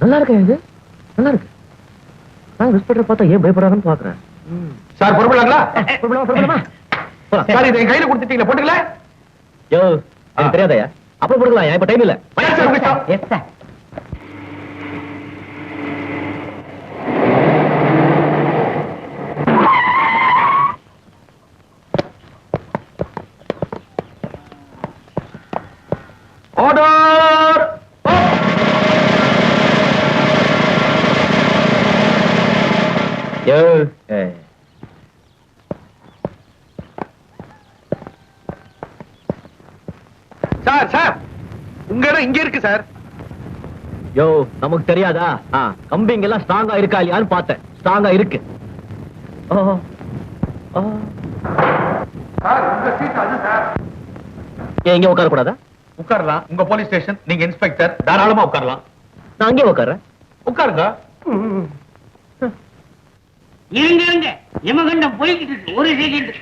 நல்லா இருக்கே இது? நல்லா இருக்கு. நான் இன்ஸ்பெக்டர் பார்த்தா ஏன் பயப்படுறாங்கன்னு பாக்குறேன் சார் பொறுப்பலாங்களா? புறப்படலாமா, புறப்படலாமா? போலாம். சார். இதை கையில கொடுத்துட்டீங்களா போட்டுக்கல? யோ எனக்கு தெரியாதயா அப்புறம் போடுக்கலாம் இப்ப டைம் இல்ல. எஸ் சார் ஆர்டர் யோ ஏய். Sir sir. உங்க இடம் இங்க இருக்கு சார். யோ நமக்கு தெரியாதா? கம்பிங்க எல்லாம் ஸ்ட்ராங்கா இருக்கா இல்லையான்னு பார்த்தேன். ஸ்ட்ராங்கா இருக்கு. ஏன் இங்க உட்கார கூடாதா உட்காரலாம். உங்க போலீஸ் ஸ்டேஷன் நீங்க இன்ஸ்பெக்டர் தாராளமா உட்காரலாம். நான் அங்கே உட்கார்றேன். உட்காருங்க. இருங்க இருங்க. யமகண்டம் போய்கிட்டு இருக்கு. ஒரு செகண்ட்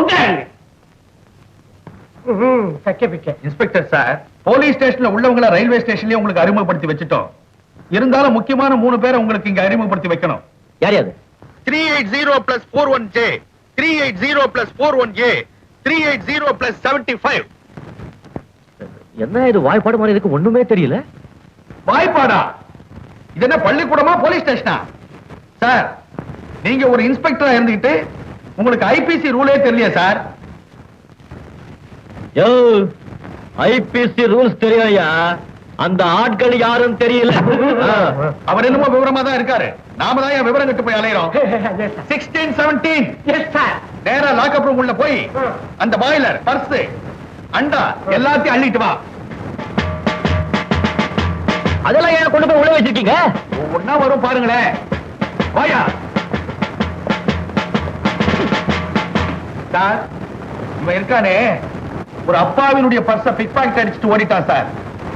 உட்காருங்க. இன்ஸ்பெக்டர் சார் போலீஸ் ஸ்டேஷன்ல உள்ளவங்கள ரயில்வே ஸ்டேஷன்லயே உங்களுக்கு அறிமுகப்படுத்தி வச்சுட்டோம். இருந்தாலும் முக்கியமான மூணு பேரை உங்களுக்கு இங்க அறிமுகப்படுத்தி வைக்கணும். யார் three eight zero plus four one J. Three eight zero plus four one A. Three eight zero plus seventy five. என்ன இது வாய்ப்பாடு மாதிரி இருக்கு ஒண்ணுமே தெரியல. வாய்ப்பாடா? இது என்ன பள்ளிக்கூடமா போலீஸ் ஸ்டேஷனா? சார் நீங்க ஒரு இன்ஸ்பெக்டரா இருந்துகிட்டு உங்களுக்கு ஐபிசி ரூலே தெரியலையா சார்? யோ ஐபிசி ரூல்ஸ் தெரியாயா அந்த ஆட்கள் யாரும் தெரியல. அவர் என்னமோ விவரமா தான் இருக்காரு. நாம தான் என் விவரம் கட்டு போய் அலையிறோம். Sixteen seventeen yes sir. நேரா லாக்அப் ரூம் உள்ள போய் அந்த பாய்லர் பர்ஸ் அண்டா எல்லாத்தையும் அள்ளிட்டு வா. அதெல்லாம் ஏன் கொண்டு போய் உள்ள வச்சிருக்கீங்க? ஒன்னா வரும் பாருங்களேன். வாயா. சார் இவன் இருக்கானே. ஒரு அப்பாவினுடைய பர்ஸ பிக் பாக்கெட் அடிச்சுட்டு ஓடிட்டான் சார்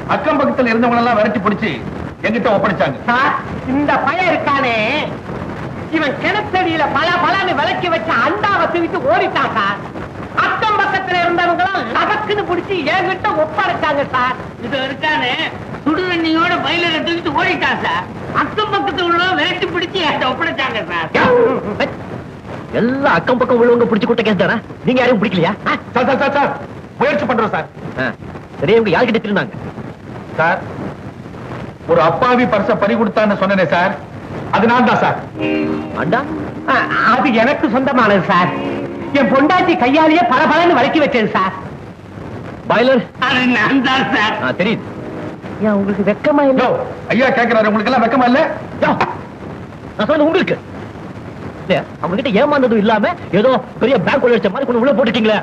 அக்கம் பக்கத்துல இருந்தவங்க எல்லாம் விரட்டி பிடிச்சு எங்கிட்ட ஒப்படைச்சாங்க. சார் இந்த பையன் இருக்கானே. இவன் கிணத்தடியில பல பலன்னு விளக்கி வச்ச அண்டாவை தூக்கிட்டு ஓடிட்டான் சார் அக்கம் பக்கத்துல இருந்தவங்க எல்லாம் லபக்குன்னு பிடிச்சி என்கிட்ட ஒப்படைச்சாங்க சார் இது இருக்கானே. சுடுதண்ணியோட பயில தூக்கிட்டு ஓடிட்டான் சார் அக்கம் பக்கத்துல உள்ள விரட்டி பிடிச்சி என்கிட்ட ஒப்படைச்சாங்க சார் எல்லாம் அக்கம் பக்கம் உள்ளவங்க பிடிச்சு கூட்ட கேஸ் தானே? நீங்க யாரையும் பிடிக்கலையா? சார் சார் சார் முயற்சி பண்றோம் சார். சரி இவங்க யார்கிட்ட திருநாங்க? சார் ஒரு அப்பாவி பர்ஸ பறி கொடுத்தான்னு சொன்னனே சார். அது நான் தான் சார். அண்டா அது எனக்கு சொந்தமானது சார். என் பொண்டாட்டி கையாலேயே பல பலன்னு விளக்கி வச்சது சார். பாய்லர்? நான் தான் சார். தெரியுது ஏன் உங்களுக்கு வெக்கமா இல்ல? யோ, ஐயா கேக்குறாரு உங்களுக்கு எல்லாம் வெக்கமா இல்ல? யோ, நான் சொன்னது உங்களுக்கு. அவங்க கிட்ட ஏமாந்ததும் இல்லாம ஏதோ பெரிய பேங்க் உள்ள வச்ச மாதிரி கொண்டு உள்ள போட்டுட்டீங்களே?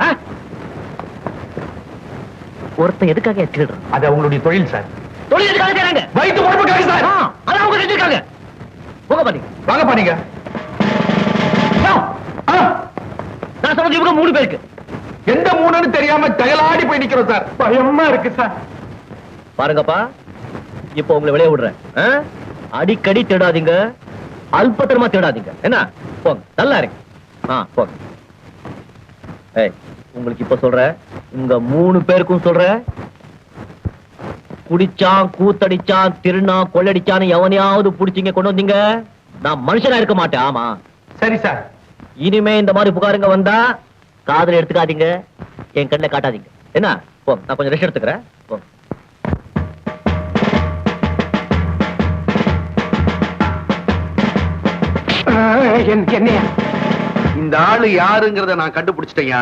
ஒருத்தன் எதுக்காக திருடுறான் அது அவங்களுடைய தொழில் சார். தொழில் எதுக்காக செய்றாங்க வயிற்று பொறுப்புக்காக சார். ஆ, அதான் அவங்க செஞ்சிருக்காங்க போக பாத்தீங்க வாங்க பாருங்க நான் சொன்னது இவங்க மூணு பேருக்கு. எந்த மூணுன்னு தெரியாம தயலாடி போய் நிக்கிறோம் சார். பயமா இருக்கு சார். பாருங்கப்பா இப்போ உங்களை வெளியே விடுறேன்? அடிக்கடி தேடாதீங்க. அல்பத்தரமா தேடாதீங்க. என்ன? போங்க நல்லா இருக்கு. ஆ போங்க. ஏய் உங்களுக்கு இப்ப சொல்றேன். உங்க மூணு பேருக்கும் சொல்றேன் குடிச்சான் கூத்தடிச்சான் திருநா கொள்ளடிச்சான்னு எவனையாவது புடிச்சீங்க கொண்டு வந்தீங்க? நான் மனுஷனா இருக்க மாட்டேன் ஆமா. சரி சார். இனிமே இந்த மாதிரி புகாருங்க வந்தா காதுல எடுத்துக்காதீங்க. என் கண்ணில் காட்டாதீங்க. என்ன? போ நான் கொஞ்சம் ரெஸ்ட் எடுத்துக்கிறேன். போ. என்னையா? இந்த ஆளு யாருங்கிறத நான் கண்டுபிடிச்சிட்டேயா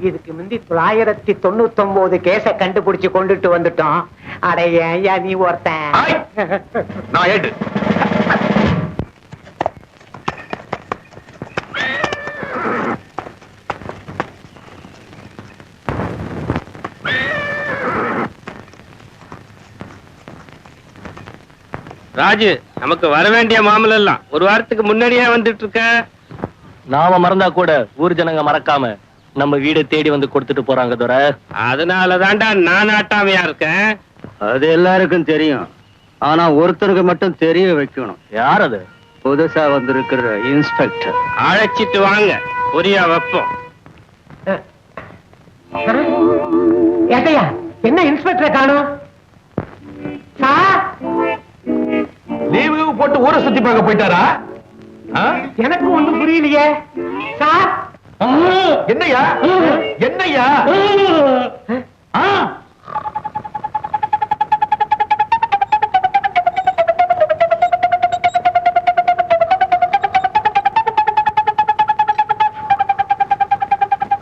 இதுக்கு முந்தி தொள்ளாயிரத்தி தொண்ணூத்தி ஒன்பது கேஸ கண்டுபிடிச்சு கொண்டுட்டு வந்துட்டோம். அட ஏன்யா நீ. ஒருத்தன்? ராஜு நமக்கு வர வேண்டிய மாமலம் எல்லாம் ஒரு வாரத்துக்கு முன்னாடியே வந்துட்டு இருக்க. நாம மறந்தா கூட ஊர் ஜனங்க மறக்காம நம்ம வீடு தேடி வந்து கொடுத்துட்டு போறாங்க துரை அதனால தாண்டா நான் ஆட்டாமையா இருக்கேன். அது எல்லாருக்கும் தெரியும். ஆனா ஒருத்தருக்கு மட்டும் தெரிய வைக்கணும். யார் அது? புதுசா வந்திருக்கிற இன்ஸ்பெக்டர். அழைச்சிட்டு வாங்க. பொரியா வைப்போம். ஏட்டையா என்ன இன்ஸ்பெக்டரை காணும்? சார்? லீவு போட்டு ஊரை சுத்தி பார்க்க போயிட்டாரா? எனக்கு ஒண்ணும் புரியலையே. சார்? என்னய்யா ஆ?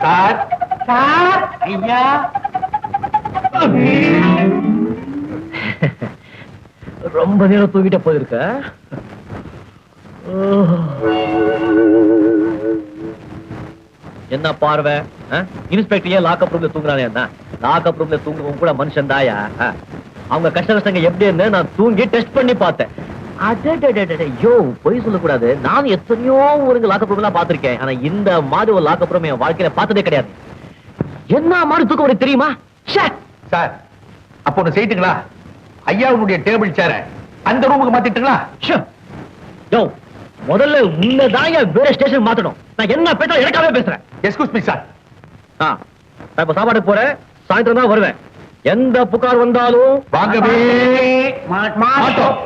சார்? சார்? ஐயா? ரொம்ப நேரம் தூக்கிட்ட போயிருக்க? என்ன பார்வை? இன்ஸ்பெக்டர் ஏன் லாக்அப் ரூம்ல தூங்குறானே என்ன? லாக்அப் ரூம்ல தூங்குறவங்க கூட மனுஷன் தாயா? அவங்க கஷ்ட கஷ்டங்க எப்படின்னு நான் தூங்கி டெஸ்ட் பண்ணி பார்த்தேன். ஐயோ பொய் சொல்லக்கூடாது. நான் எத்தனையோ ஊருங்க லாக்அப் ரூம் எல்லாம் பார்த்திருக்கேன். ஆனா இந்த மாதிரி ஒரு லாக்அப் ரூம் என் வாழ்க்கையில பார்த்ததே கிடையாது. என்ன மாதிரி தூக்கம் வருது தெரியுமா! சார் அப்போ ஒண்ணு செய்துங்களா? ஐயாவுடைய டேபிள் சேர அந்த ரூமுக்கு மாத்திட்டுங்களா? ஷோ! யோ, முதல்ல உன்னதான் வேற ஸ்டேஷன் மாத்தணும். நான் என்ன பேசுறேன் எனக்காவே பேசுறேன். எஸ்கூஸ் மீ சார் ஆ, நான் இப்ப சாப்பாடுக்கு போறேன். சாயந்தரம் தான் வருவேன். எந்த புகார் வந்தாலும் வாங்கவே மாட்டோம்.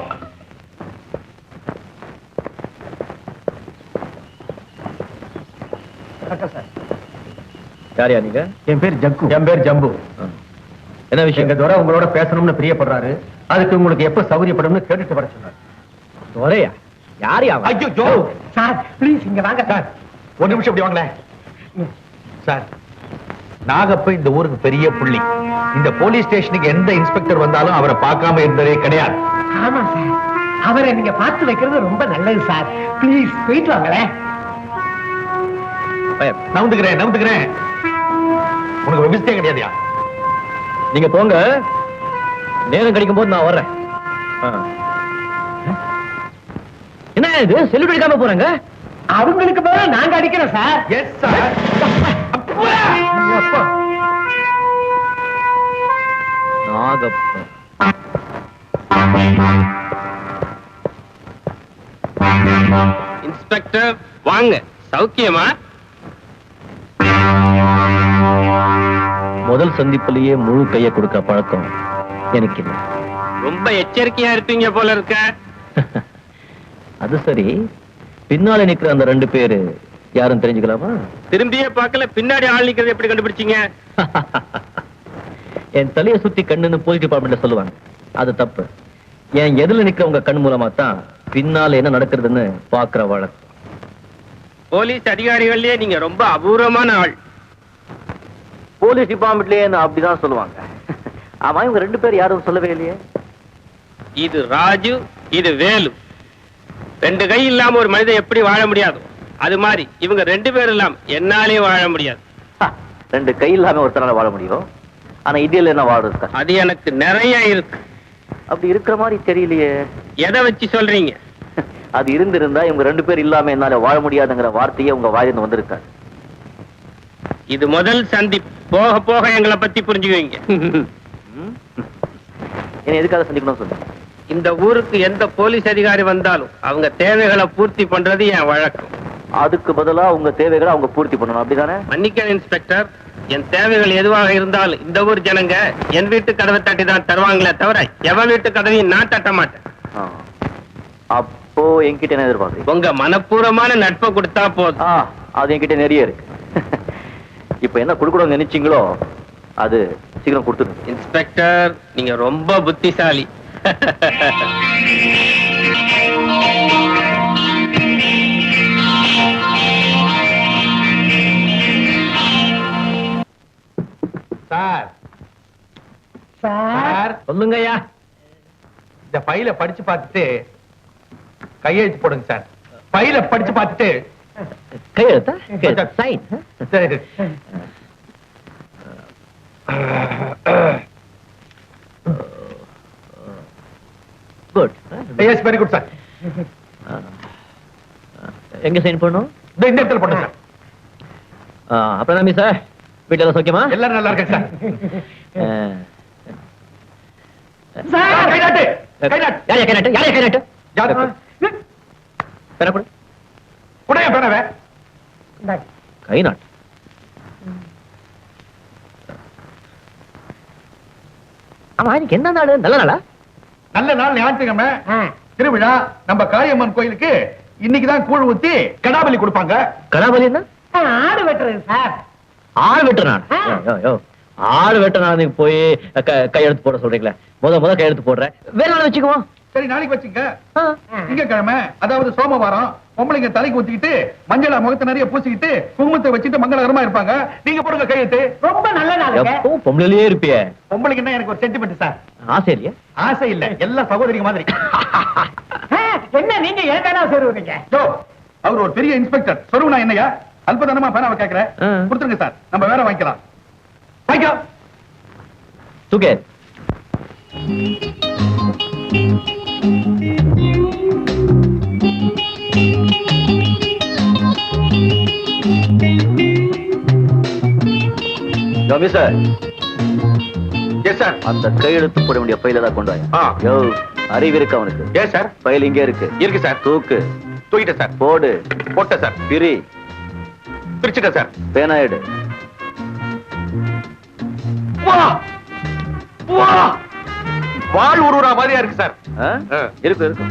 யாரியா நீங்க? என் பேர் ஜக்கு. என் பேர் ஜம்பு. என்ன விஷயம்? எங்க துரை உங்களோட பேசணும்னு பிரியப்படுறாரு. அதுக்கு உங்களுக்கு எப்ப சௌகரியப்படும்னு கேட்டுட்டு வர சொன்னார். ஒரேயா யாரியா அவன்? ஐயோ சார் ப்ளீஸ் இங்க வாங்க. சார் ஒரு நிமிஷம் இப்படி வாங்களேன். சார் நாகப்ப இந்த ஊருக்கு பெரிய புள்ளி. இந்த போலீஸ் ஸ்டேஷனுக்கு எந்த இன்ஸ்பெக்டர் வந்தாலும் அவரை பார்க்காம இருந்ததே கிடையாது. ஆமா சார். அவரை நீங்க பார்த்து வைக்கிறது ரொம்ப நல்லது சார். ப்ளீஸ் போயிட்டு வாங்களேன். நவுந்துக்கிறேன் நவுந்துக்கிறேன். உனக்கு விவசாய கிடையாதுயா? நீங்க போங்க. நேரம் கிடைக்கும் போது நான் வர்றேன். என்ன இது? செல்லுபடி அடிக்காம போறாங்க? அவங்களுக்கு மேல நாங்க அடிக்கிறோம் sir. Yes sir. Nagappan inspector வாங்க. சௌக்கியமா? முதல் சந்திப்பிலேயே முழு கையை கொடுக்க பழக்கம் எனக்கு இல்லை. ரொம்ப எச்சரிக்கையா இருப்பீங்க போல இருக்க. அது சரி. பின்னால நிக்கிற அந்த ரெண்டு பேரு யாரும் தெரிஞ்சுக்கலாமா? திரும்பியே பார்க்கல பின்னாடி ஆள் நிக்கிறது எப்படி கண்டுபிடிச்சீங்க? என் தலையை சுத்தி கண்ணுன்னு போலீஸ் டிபார்ட்மெண்ட்ல சொல்லுவாங்க. அது தப்பு. என் எதிரில நிக்கிறவங்க கண் மூலமா தான் பின்னால என்ன நடக்கிறதுன்னு பாக்குற வழக்கம். போலீஸ் அதிகாரிகள்லயே நீங்க ரொம்ப அபூர்வமான ஆள். போலீஸ் டிபார்ட்மெண்ட்லயே என்ன அப்படிதான் சொல்லுவாங்க. ஆமா இவங்க ரெண்டு பேர் யாரும் சொல்லவே இல்லையே. இது ராஜு இது வேலு. ரெண்டு கை இல்லாம ஒரு மனிதன் எப்படி வாழ முடியாது? அது மாதிரி இவங்க ரெண்டு பேர் இல்லாம என்னாலே வாழ முடியாது. ரெண்டு கை இல்லாம ஒருத்தனால வாழ முடியும் ஆனா இந்தியால என்ன வாழ்றது கஷ்டம். அது எனக்கு நிறைய இருக்கு. அப்படி இருக்கிற மாதிரி தெரியலையே. எதை வச்சு சொல்றீங்க? அது இருந்திருந்தா இவங்க ரெண்டு பேர் இல்லாம என்னால வாழ முடியாதுங்கிற வார்த்தையே உங்க வாயிலிருந்து வந்திருக்காது இது முதல் சந்தி போக போக எங்களை பத்தி புரிஞ்சுக்குவீங்க? என்ன எதுக்காக சந்திக்கணும் சொல்லு இந்த ஊருக்கு எந்த போலீஸ் அதிகாரி வந்தாலும் அவங்க தேவைகளை பூர்த்தி பண்றது என் வழக்கம். அதுக்கு பதிலா உங்க தேவைகளை அவங்க பூர்த்தி பண்ணணும். அப்படிதானே? மன்னிக்க இன்ஸ்பெக்டர். என் தேவைகள் எதுவாக இருந்தாலும் இந்த ஊர் ஜனங்க என் வீட்டு கதவை தட்டி தான் தருவாங்களே தவிர எவன் வீட்டு கதவையும் நான் தட்ட மாட்டேன். அப்போ என்கிட்ட என்ன எதிர்பார்க்குறீங்க? உங்க மனப்பூர்வமான நட்பை கொடுத்தா போதும். அது என்கிட்ட நிறைய இருக்கு. இப்ப என்ன கொடுக்கணும்னு நினைச்சீங்களோ அது சீக்கிரம் கொடுத்துருங்க. இன்ஸ்பெக்டர் நீங்க ரொம்ப புத்திசாலி. சார். சார். சொல்லுங்கய்யா. இந்த ஃபைல படிச்சு பார்த்துட்டு கையெழுத்து போடுங்க சார். ஃபைல படிச்சு பார்த்துட்டு கையெழுத்தா? சைன் சரி. Good yes very good sir எங்க சைன் பண்ணணும் இந்த இடத்துல போட்டேன் சார் அப்புறம் சார் வீட்டுல சௌக்கியமா? எல்லாரும் நல்லா இருக்கேன் சார் ஆ, கை நாட்டு கை நாட்டு யாரையா கை நாட்டு யாரையா கை நாட்டு. யார் பேர கொடு உடைய பேனவே கை நாட்டு. ஆமா இன்னைக்கு என்ன நாடு நல்ல நாளா? நல்ல நாள் ஞாயிற்றுக்கிழமை. திருவிழா நம்ம காளியம்மன் கோயிலுக்கு இன்னைக்கு தான் கூழ் ஊத்தி கடாபலி கொடுப்பாங்க. கடாபலி ஆடு வெட்டுறது சார். ஆள் வெட்டுற நாள் ஆ. யோ, யோ. ஆள் வெட்ட நாள் நீங்க போய் க- கையெழுத்து போட சொல்றீங்களே. முத முத கையெழுத்து போடுறேன் வேற நாள் வச்சுக்குவோம். சரி நாளைக்கு வச்சுங்க. திங்கக்கிழமை அதாவது சோமவாரம் பொம்பளைங்க தலைக்கு ஊத்திக்கிட்டு மஞ்சள முகத்தை நிறைய பூசிக்கிட்டு குங்குமத்தை வச்சுட்டு மங்களகரமா இருப்பாங்க. நீங்க போடுங்க கையெழுத்து ரொம்ப நல்ல நாளுங்க எப்பவும் பொம்பளையிலேயே இருப்பியே. பொம்பளைங்கன்னா எனக்கு ஒரு சென்டிமெண்ட் சார் ஆசை இல்லையா? ஆசை இல்ல. எல்லாம் சகோதரிங்க மாதிரி. என்ன நீங்க ஏதானா சொல்லுவீங்க யோ அவர் ஒரு பெரிய இன்ஸ்பெக்டர் சொல்லுங்க என்னையா? அல்பதனமா பேனாவை கேக்குறேன். கொடுத்துருங்க சார் நம்ம வேற வாங்கிக்கலாம். வாங்கிக்கோ. தூக்கே சார். எஸ் சார் அந்த கையெழுத்து போட வேண்டிய ஃபைல தான் கொண்டு வாங்க. ஆ. யோ அறிவு இருக்கு அவனுக்கு. எஸ் சார் ஃபைல் இங்கே இருக்கு. இருக்கு சார் தூக்கு. தூக்கிட்டேன் சார் போடு. போட்டேன் சார் பிரி. பிரிச்சுட்டேன் சார் பேனா எடு வா! வா! வாழ் உருவுறா மாதிரியா இருக்கு சார். இருக்கு இருக்கு.